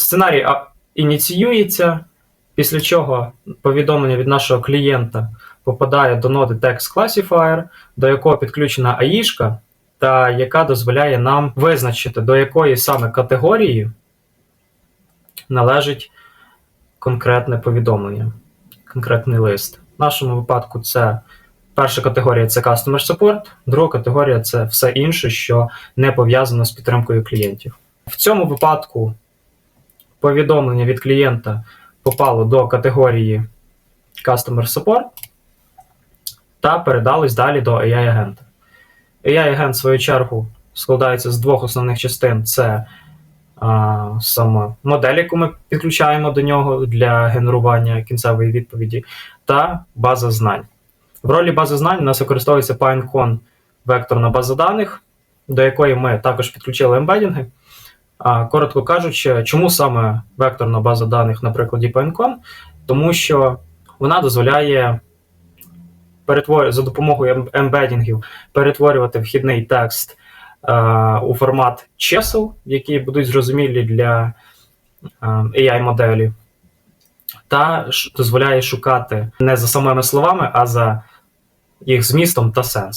Сценарій ініціюється, після чого повідомлення від нашого клієнта попадає до ноди Text Classifier, до якого підключена АІшка, та яка дозволяє нам визначити, до якої саме категорії належить конкретне повідомлення, конкретний лист. В нашому випадку це перша категорія це Customer Support, друга категорія це все інше, що не пов'язано з підтримкою клієнтів. В цьому випадку повідомлення від клієнта попало до категорії Customer Support та передалось далі до AI-агента. AI-агент, в свою чергу, складається з двох основних частин: це а, саме модель, яку ми підключаємо до нього для генерування кінцевої відповіді, та база знань. В ролі бази знань у нас використовується PineCon векторна база даних, до якої ми також підключили ембедінги. Коротко кажучи, чому саме векторна база даних на прикладі PineCon? Тому що вона дозволяє за допомогою ем- ембедінгів перетворювати вхідний текст е, у формат чисел, які будуть зрозумілі для е, AI-моделі, та дозволяє шукати не за самими словами, а за їх змістом та сенсом.